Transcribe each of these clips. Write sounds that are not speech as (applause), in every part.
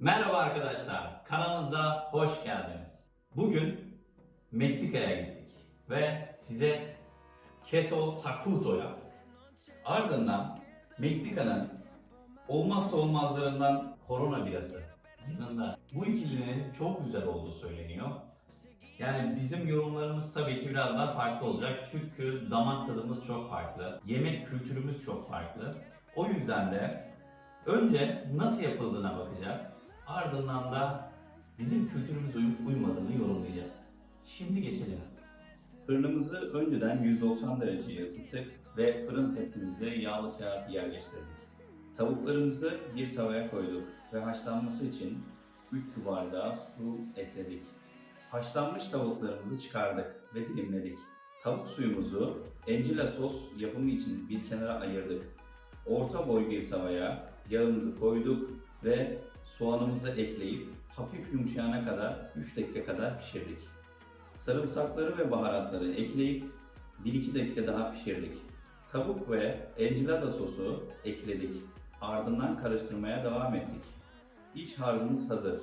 Merhaba arkadaşlar, kanalımıza hoş geldiniz. Bugün Meksika'ya gittik ve size Keto Takuto yaptık. Ardından Meksika'nın olmazsa olmazlarından korona birası yanında. Bu ikilinin çok güzel olduğu söyleniyor. Yani bizim yorumlarımız tabii ki biraz daha farklı olacak. Çünkü damak tadımız çok farklı. Yemek kültürümüz çok farklı. O yüzden de önce nasıl yapıldığına bakacağız. Ardından da bizim kültürümüz uyup uymadığını yorumlayacağız. Şimdi geçelim. Fırınımızı önceden 190 dereceye ısıttık ve fırın tepsimize yağlı kağıt yerleştirdik. Tavuklarımızı bir tavaya koyduk ve haşlanması için 3 su bardağı su ekledik. Haşlanmış tavuklarımızı çıkardık ve dilimledik. Tavuk suyumuzu encila sos yapımı için bir kenara ayırdık. Orta boy bir tavaya yağımızı koyduk ve soğanımızı ekleyip hafif yumuşayana kadar 3 dakika kadar pişirdik. Sarımsakları ve baharatları ekleyip 1-2 dakika daha pişirdik. Tavuk ve enchilada sosu ekledik. Ardından karıştırmaya devam ettik. İç harcımız hazır.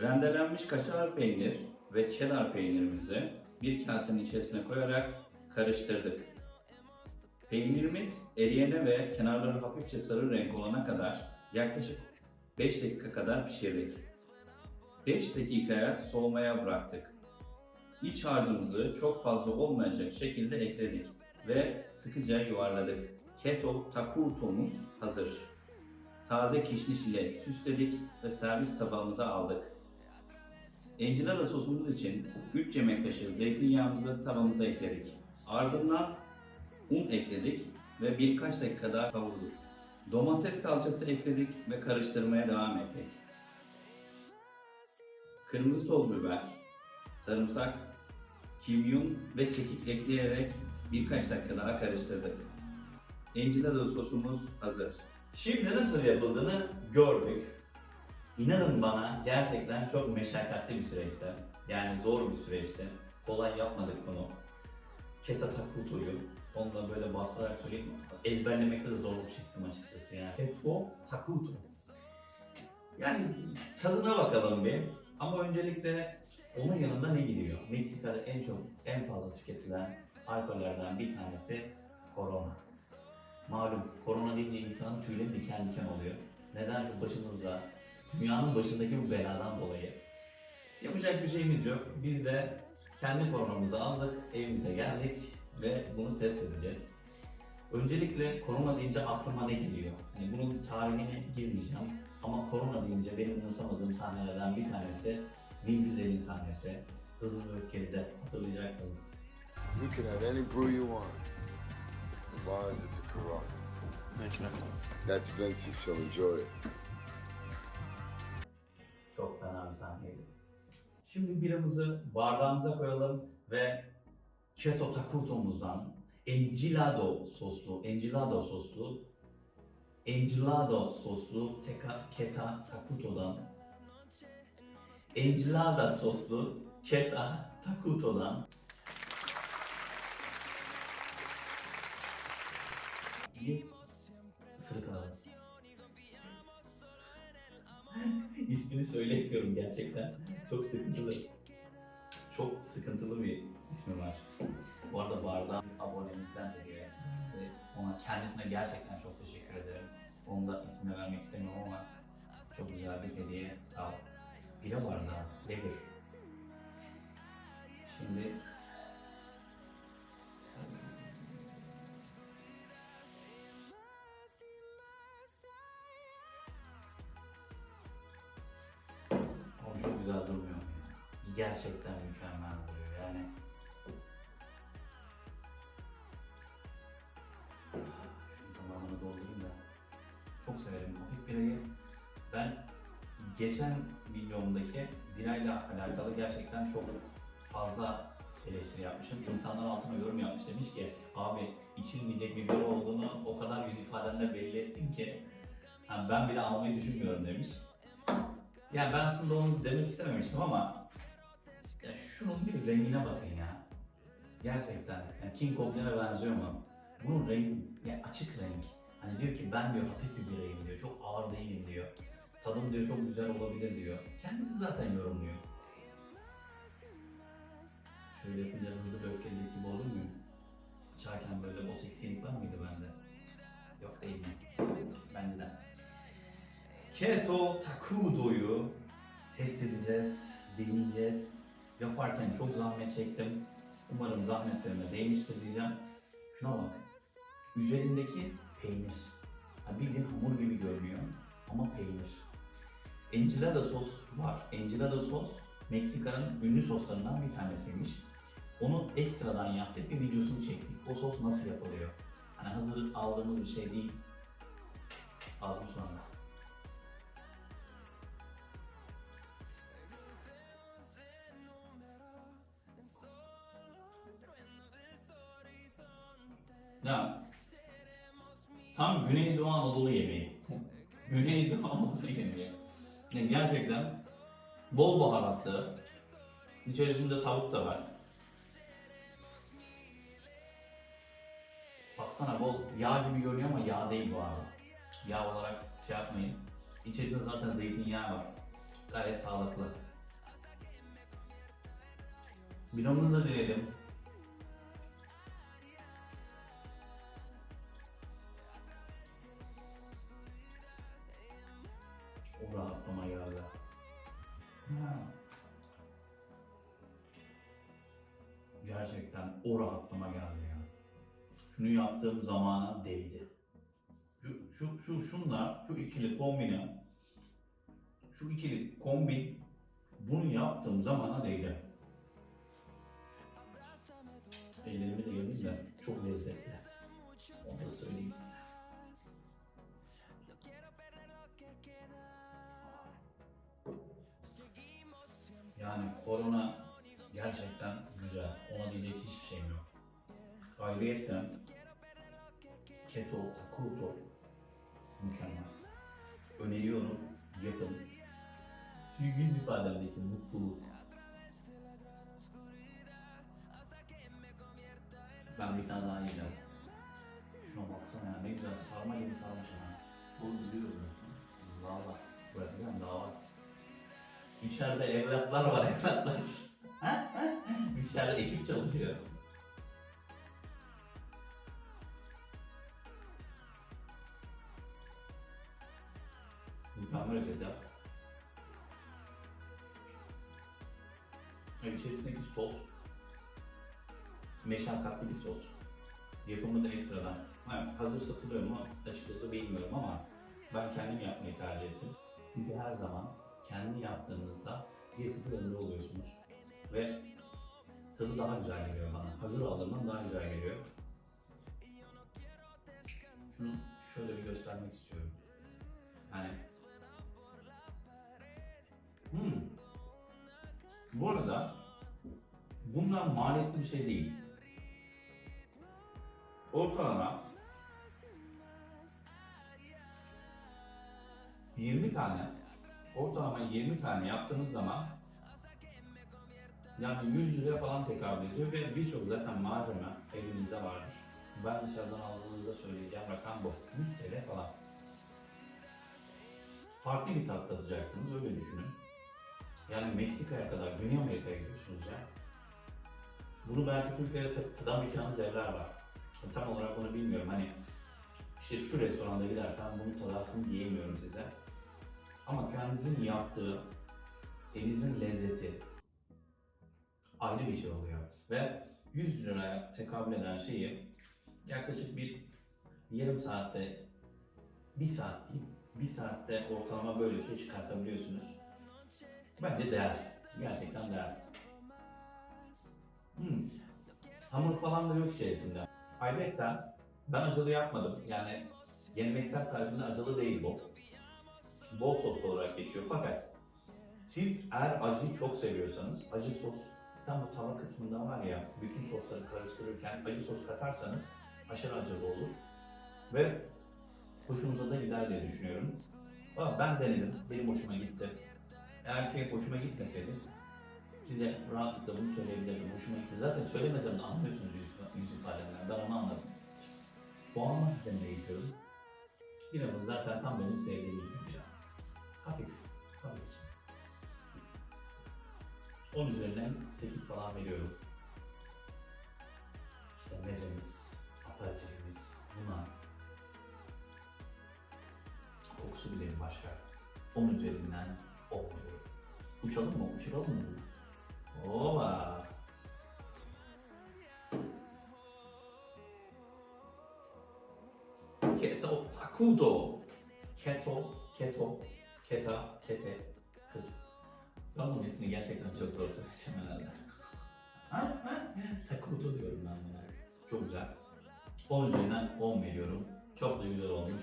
Rendelenmiş kaşar peynir ve cheddar peynirimizi bir kasenin içerisine koyarak karıştırdık. Peynirimiz eriyene ve kenarları hafifçe sarı renk olana kadar yaklaşık 5 dakika kadar pişirdik. 5 dakikaya soğumaya bıraktık. İç harcımızı çok fazla olmayacak şekilde ekledik ve sıkıca yuvarladık. Keto takutomuz hazır. Taze kişniş ile süsledik ve servis tabağımıza aldık. Enchilada sosumuz için 3 yemek kaşığı zeytinyağımızı tavamıza ekledik. Ardından un ekledik ve birkaç dakika daha kavurduk. Domates salçası ekledik ve karıştırmaya devam ettik. Kırmızı toz biber, sarımsak, kimyon ve kekik ekleyerek birkaç dakika daha karıştırdık. Enchilada sosumuz hazır. Şimdi nasıl yapıldığını gördük. İnanın bana gerçekten çok meşakkatli bir süreçti. Yani zor bir süreçti. Kolay yapmadık bunu. Keta Takuto'yu, onu da böyle bastırarak söyleyeyim ezberlemekte de zorluk çektim açıkçası yani. Keto Takuto. Yani tadına bakalım bir. Ama öncelikle onun yanında ne gidiyor? Meksika'da en çok, en fazla tüketilen alkollerden bir tanesi korona. Malum korona deyince insanın tüyleri diken diken oluyor. Nedense başımızda, dünyanın başındaki bu beladan dolayı. Yapacak bir şeyimiz yok. Biz de kendi koronamızı aldık, evimize geldik ve bunu test edeceğiz. Öncelikle korona deyince aklıma ne geliyor? Hani bunun tarihine girmeyeceğim ama korona deyince benim unutamadığım sahnelerden bir tanesi Vin Diesel'in sahnesi. Hızlı ve Öfkeli'de hatırlayacaksınız. You can have any brew you want, as long as it's a Corona. Thanks, man. That's venti, so enjoy it. Şimdi biramızı bardağımıza koyalım ve Keto Takuto'muzdan Enchilado soslu, Enchilado soslu, Enchilado soslu teka, Keta Takuto'dan Enchilada soslu Keta Takuto'dan İsmini söyleyemiyorum gerçekten. Çok sıkıntılı. Çok sıkıntılı bir ismi var. Bu arada Bardan abonemizden de. Ve ona kendisine gerçekten çok teşekkür ederim. Onu da ismini vermek istemiyorum ama çok güzel bir hediye. Sağ ol. Bira bardağı. Lager. Şimdi Gerçekten mükemmel duruyor yani. Şunu tamamını doldurayım da. Çok severim hafif birayı. Ben geçen videomdaki birayla alakalı gerçekten çok fazla eleştiri yapmışım. İnsanlar altına yorum yapmış demiş ki abi içilmeyecek bir bira olduğunu o kadar yüz ifadende belli ettin ki "Ha, ben bile almayı düşünmüyorum demiş. Yani ben aslında onu demek istememiştim ama ya şunun bir rengine bakın ya. Gerçekten yani King Goblin'e benziyor mu? Bunun rengi yani açık renk. Hani diyor ki ben diyor hafif bir birayım diyor. Çok ağır değilim diyor. tadım diyor çok güzel olabilir diyor. Kendisi zaten yorumluyor. Şöyle yapınca hızlı bir öfkelilik gibi olur mu? İçerken böyle o seksilik var mıydı bende? Yok değil mi? Bence de. Keto Takudo'yu test edeceğiz, deneyeceğiz. Yaparken çok zahmet çektim. Umarım zahmetlerime değmiştir diyeceğim. Şuna bak. Üzerindeki peynir. Ha bildiğin hamur gibi görünüyor ama peynir. Enchilada sos var. Enchilada sos Meksika'nın ünlü soslarından bir tanesiymiş. Onu ekstradan yaptık bir videosunu çektik. O sos nasıl yapılıyor? Hani hazır aldığımız bir şey değil. Az mı sonra? Ya tam Güneydoğu Anadolu yemeği. Güneydoğu (laughs) Anadolu yemeği. Yani gerçekten bol baharatlı. İçerisinde tavuk da var. Baksana bol yağ gibi görünüyor ama yağ değil bu arada. Yağ olarak şey yapmayın. İçerisinde zaten zeytinyağı var. Gayet sağlıklı. Binomuzu da deneyelim. Rahatlama geldi. Gerçekten o rahatlama geldi ya. Şunu yaptığım zamana değdi. Şu, şu, şu şunlar, şu ikili kombine, şu ikili kombin bunu yaptığım zamana değdi. Ellerimi de yedim de çok lezzetli. Onu da söyleyeyim Yani korona gerçekten güzel. Ona diyecek hiçbir şeyim yok. Ayrıyetten keto, takuto mükemmel. Öneriyorum, yapın. Şu yüz ifademdeki mutluluk. Ben bir tane daha yiyeceğim. Şuna baksana ya ne güzel sarma gibi sarmış ha. Oğlum bizi de bırak. Valla bırakacağım daha var. İçeride evlatlar var evlatlar. İçeride ekip çalışıyor. Mükemmel ötesi ya. Ya İçerisindeki sos meşakkatli bir sos. Yapımı da ekstradan. Ha, hazır satılıyor mu açıkçası bilmiyorum ama ben kendim yapmayı tercih ettim. Çünkü her zaman kendi yaptığınızda bir sıfır önde oluyorsunuz. Ve tadı daha güzel geliyor bana. Hazır aldığımdan daha güzel geliyor. Şunu şöyle bir göstermek istiyorum. Yani Hmm. Bu arada bundan maliyetli bir şey değil. Ortalama 20 tane ortalama 20 tane yaptığınız zaman yani 100 liraya falan tekabül ediyor ve birçok zaten malzeme elinizde vardır. Ben dışarıdan aldığınızda söyleyeceğim rakam bu. 100 TL falan. Farklı bir tat tadacaksınız öyle düşünün. Yani Meksika'ya kadar Güney Amerika'ya gidiyorsunuz ya. Bunu belki Türkiye'de ta- tadamayacağınız yerler var. Tam olarak onu bilmiyorum. Hani işte şu restoranda gidersen bunu tadarsın diyemiyorum size. Ama kendinizin yaptığı, elinizin lezzeti ayrı bir şey oluyor. Ve 100 liraya tekabül eden şeyi yaklaşık bir yarım saatte, bir saat diyeyim, bir saatte ortalama böyle bir şey çıkartabiliyorsunuz. Bence değer. Gerçekten değer. Hmm. Hamur falan da yok içerisinde. Ayrıca ben acılı yapmadım. Yani geleneksel tarifinde acılı değil bu. Bol soslu olarak geçiyor fakat siz eğer acıyı çok seviyorsanız acı sos tam bu tava kısmında var ya bütün sosları karıştırırken acı sos katarsanız aşırı acılı olur ve hoşunuza da gider diye düşünüyorum. Ama ben denedim. Benim hoşuma gitti. Eğer ki hoşuma gitmeseydi size rahatlıkla bunu söyleyebilirdim. Hoşuma gitti. Zaten söylemesem de anlıyorsunuz yüz, yüz ifademden. Ben onu anladım. Puanlar üzerinde gidiyorum. Biramız zaten tam benim sevdiğim. Hafif. Hafif için. 10 üzerinden 8 falan veriyorum. İşte mezemiz, aperatifimiz, buna. Kokusu bile başka. 10 üzerinden 10 veriyorum. Uçalım mı? Uçuralım mı? Oba! Keto takudo. Keto, keto, keta, kete, kıt. Ben bunun ismini gerçekten çok zor söyleyeceğim herhalde. takudo diyorum ben buna. Çok güzel. 10 üzerinden 10 veriyorum. Çok da güzel olmuş.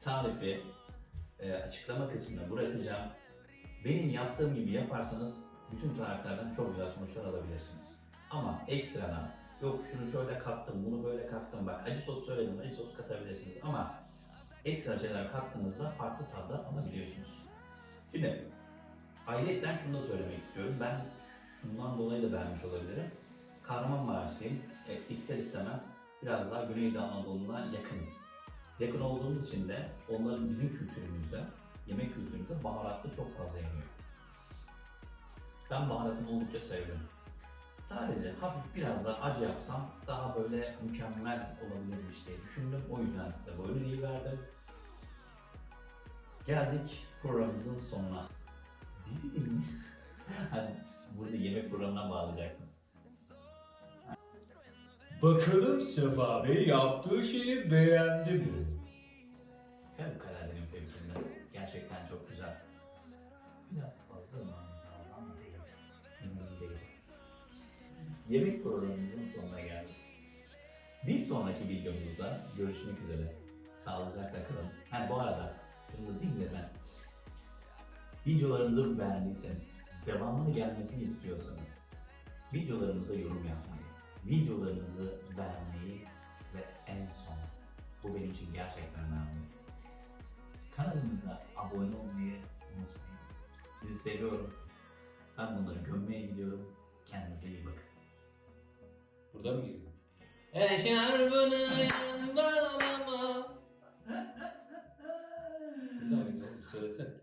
Tarifi e, açıklama kısmına bırakacağım. Benim yaptığım gibi yaparsanız bütün tariflerden çok güzel sonuçlar alabilirsiniz. Ama ekstradan yok şunu şöyle kattım, bunu böyle kattım bak acı sos söyledim, acı sos katabilirsiniz ama ekstra şeyler kattığınızda farklı tadlar alabiliyorsunuz. Şimdi ayrıca şunu da söylemek istiyorum. Ben şundan dolayı da beğenmiş olabilirim. Kahramanmaraşlıyım. E, ister istemez biraz daha Güneydoğu Anadolu'na yakınız. Yakın olduğumuz için de onların bizim kültürümüzde, yemek kültürümüzde baharatlı çok fazla yeniyor. Ben baharatını oldukça sevdim. Sadece hafif biraz daha acı yapsam daha böyle mükemmel olabilirmiş diye düşündüm. O yüzden size bu öneriyi verdim. Geldik programımızın sonuna. Bizi mi? (laughs) hani burada yemek programına bağlayacaktım. Bakalım Sefa Bey yaptığı şeyi beğendi mi? Fevkaladenin fevkinden. Gerçekten çok güzel. Biraz fazla mı değil. Yemek programımızın sonuna geldik. Bir sonraki videomuzda görüşmek üzere. Sağlıcakla kalın. Ha bu arada şunu da değil de ben. Videolarımızı beğendiyseniz, devamını gelmesini istiyorsanız videolarımıza yorum yapmayı, videolarımızı beğenmeyi ve en son bu benim için gerçekten önemli. Kanalımıza abone olmayı unutmayın. Sizi seviyorum. Ben bunları gömmeye gidiyorum. Kendinize iyi bakın. Burada mı girdin? Eşarbını yandan ama (laughs) That's.